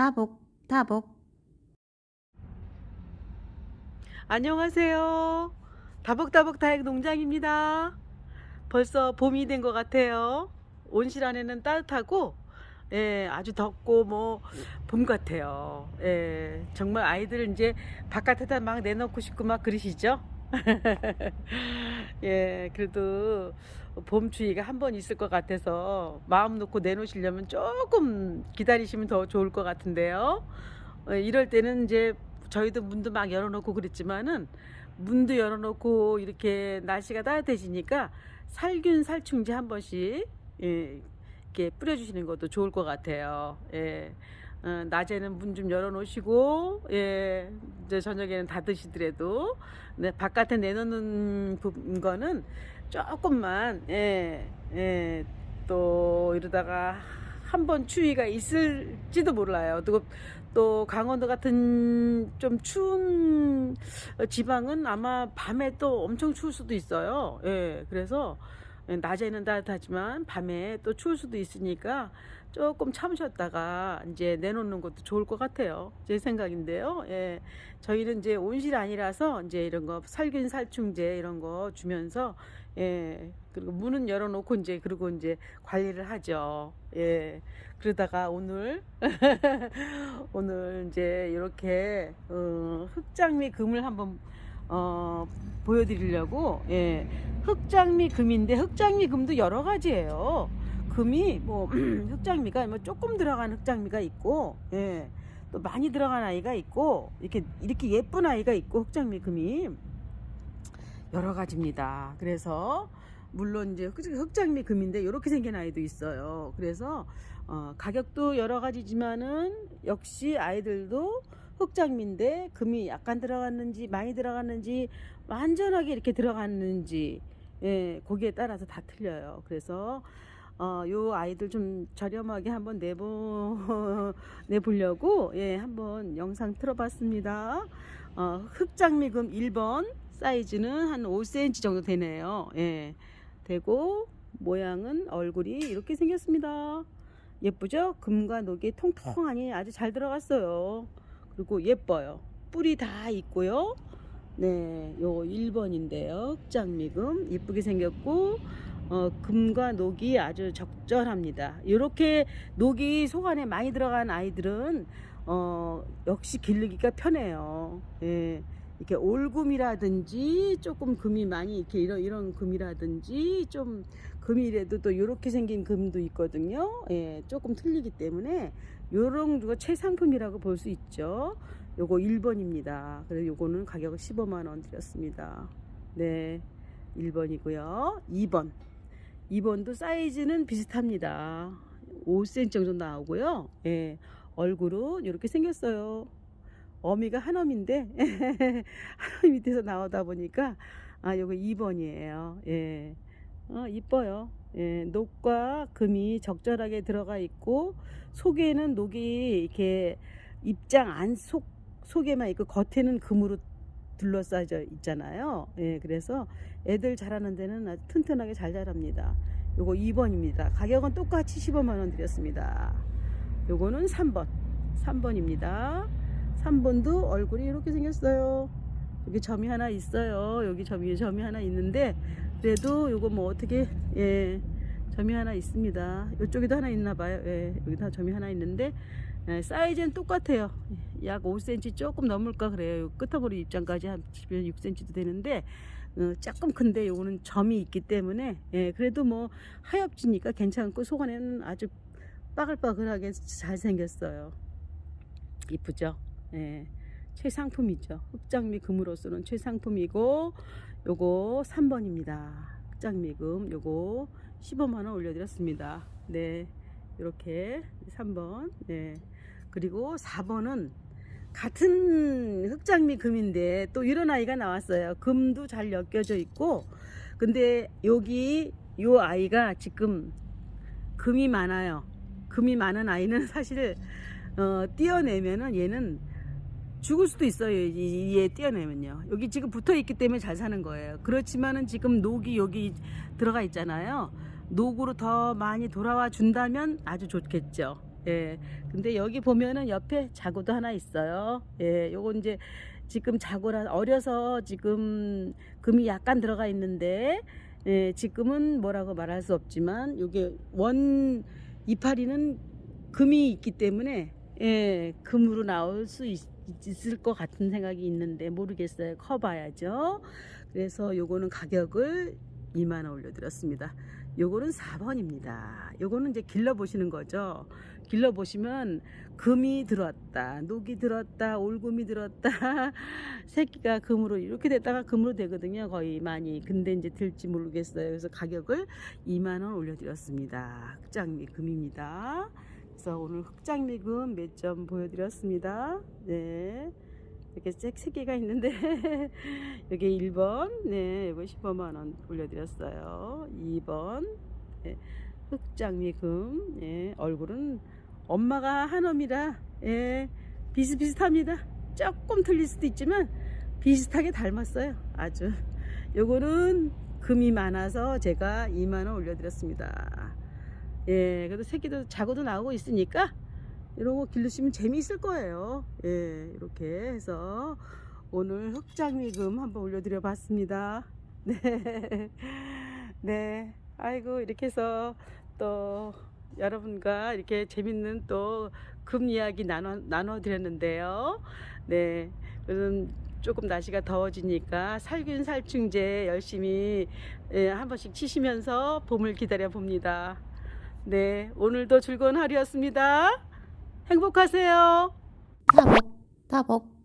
다복, 다복. 안녕하세요. 다복다복 다육 농장입니다. 벌써 봄이 된 것 같아요. 온실 안에는 따뜻하고, 예, 아주 덥고 뭐 봄 같아요. 예, 정말 아이들 이제 바깥에다 막 내놓고 싶고 막 그러시죠? 예, 그래도 봄 추위가 한 번 있을 것 같아서 마음 놓고 내놓으시려면 조금 기다리시면 더 좋을 것 같은데요. 어, 이럴 때는 이제 저희도 문도 막 열어놓고 그랬지만은 문도 열어놓고 이렇게 날씨가 따뜻해지니까 살균 살충제 한 번씩 예, 이렇게 뿌려주시는 것도 좋을 것 같아요. 예. 어, 낮에는 문 좀 열어놓으시고 예, 이제 저녁에는 닫으시더라도 네, 바깥에 내놓는 부- 거는 조금만 예, 예, 또 이러다가 한번 추위가 있을지도 몰라요. 또, 또 강원도 같은 좀 추운 지방은 아마 밤에 또 엄청 추울 수도 있어요. 예, 그래서 낮에는 따뜻하지만 밤에 또 추울 수도 있으니까 조금 참으셨다가 이제 내놓는 것도 좋을 것 같아요. 제 생각인데요. 예, 저희는 이제 온실 아니라서 이제 이런 거 살균 살충제 이런 거 주면서 예, 그리고 문은 열어놓고 이제 그리고 이제 관리를 하죠. 예, 그러다가 오늘 오늘 이제 이렇게 어, 흑장미 금을 한번 어, 보여드리려고 예, 흑장미 금인데 흑장미 금도 여러 가지예요. 금이 뭐 흑장미가 뭐 조금 들어간 흑장미가 있고 예, 또 많이 들어간 아이가 있고 이렇게 이렇게 예쁜 아이가 있고 흑장미 금이 여러 가지입니다. 그래서 물론 이제 흑- 흑장미 금인데 이렇게 생긴 아이도 있어요. 그래서 어, 가격도 여러 가지지만은 역시 아이들도 흑장미인데 금이 약간 들어갔는지 많이 들어갔는지 완전하게 이렇게 들어갔는지 예, 거기에 따라서 다 틀려요. 그래서 어, 요 아이들 좀 저렴하게 한번 내보 내보려고 예, 한번 영상 틀어봤습니다. 어, 흑장미금 1번 사이즈는 한 5cm 정도 되네요. 예, 되고 모양은 얼굴이 이렇게 생겼습니다. 예쁘죠? 금과 녹이 통통하니 아주 잘 들어갔어요. 그리고 예뻐요. 뿔이 다 있고요. 네, 요 1번인데요. 흑장미금 이쁘게 생겼고 어, 금과 녹이 아주 적절합니다. 이렇게 녹이 속 안에 많이 들어간 아이들은 어, 역시 기르기가 편해요. 예. 이렇게 올금이라든지 조금 금이 많이 이렇게 이런 이런 금이라든지 좀 금이라도 또 이렇게 생긴 금도 있거든요. 예, 조금 틀리기 때문에 요런 거 최상품이라고 볼 수 있죠. 요거 1번입니다. 그래서 요거는 가격을 15만 원 드렸습니다. 네. 1번이고요. 2번. 2번도 사이즈는 비슷합니다. 5cm 정도 나오고요. 예. 얼굴은 이렇게 생겼어요. 어미가 한 어미인데 한 어미 밑에서 나오다 보니까 아 요거 2번이에요. 예. 어 이뻐요. 예. 녹과 금이 적절하게 들어가 있고 속에는 녹이 이렇게 입장 안 속 속에만 있고 겉에는 금으로 둘러싸져 있잖아요. 예. 그래서 애들 자라는 데는 아주 튼튼하게 잘 자랍니다. 요거 2번입니다. 가격은 똑같이 15만 원 드렸습니다. 요거는 3번. 3번입니다. 3번도 얼굴이 이렇게 생겼어요. 여기 점이 하나 있어요. 여기 점이 점이 하나 있는데 그래도 요거 뭐 어떻게 예 점이 하나 있습니다. 이쪽에도 하나 있나 봐요. 예 여기 다 점이 하나 있는데 예, 사이즈는 똑같아요. 약 5cm 조금 넘을까 그래요. 요 끄트머리 입장까지 한 6cm도 되는데 어, 조금 큰데 요거는 점이 있기 때문에 예 그래도 뭐 하엽지니까 괜찮고 속 안에는 아주 빠글빠글하게 잘 생겼어요. 이쁘죠? 예. 최상품이죠. 흑장미 금으로서는 최상품이고 요거 3번입니다. 흑장미 금 요거 15만 원 올려드렸습니다. 네. 이렇게 3번. 네. 그리고 4번은 같은 흑장미 금인데 또 이런 아이가 나왔어요. 금도 잘 엮여져 있고 근데 여기 요 아이가 지금 금이 많아요. 금이 많은 아이는 사실 어, 띄어내면은 얘는 죽을 수도 있어요. 이- 얘 띄어내면요. 여기 지금 붙어 있기 때문에 잘 사는 거예요. 그렇지만은 지금 녹이 여기 들어가 있잖아요. 녹으로 더 많이 돌아와 준다면 아주 좋겠죠. 예. 근데 여기 보면은 옆에 자구도 하나 있어요. 예. 요거 이제 지금 자구라 어려서 지금 금이 약간 들어가 있는데 예, 지금은 뭐라고 말할 수 없지만 요게 원 이파리는 금이 있기 때문에 예, 금으로 나올 수 있, 있을 것 같은 생각이 있는데 모르겠어요. 커 봐야죠. 그래서 요거는 가격을 2만 원 올려드렸습니다. 요거는 4번입니다. 요거는 이제 길러 보시는 거죠. 길러 보시면 금이 들었다, 녹이 들었다, 올금이 들었다, 새끼가 금으로 이렇게 됐다가 금으로 되거든요. 거의 많이. 근데 이제 들지 모르겠어요. 그래서 가격을 2만 원 올려드렸습니다. 흑장미 금입니다. 그래서 오늘 흑장미 금몇 점 보여드렸습니다. 네. 이렇게 색, 세 개가 있는데 여기 1번 네 이거 15만 원 올려드렸어요. 2번 네, 흑장미금 예, 얼굴은 엄마가 한엄이라 예, 비슷비슷합니다. 조금 틀릴 수도 있지만 비슷하게 닮았어요 아주. 요거는 금이 많아서 제가 2만 원 올려드렸습니다. 예 그래도 새끼도 자고도 나오고 있으니까 거 기르시면 재미있을 거예요. 예, 이렇게 해서 오늘 흑장미금 한번 올려드려 봤습니다. 네. 네. 아이고, 이렇게 해서 또 여러분과 이렇게 재밌는 또 금 이야기 나눠, 나눠 드렸는데요. 네. 그럼 조금 날씨가 더워지니까 살균 살충제 열심히 예, 한 번씩 치시면서 봄을 기다려 봅니다. 네. 오늘도 즐거운 하루였습니다. 행복하세요. 타복, 타복.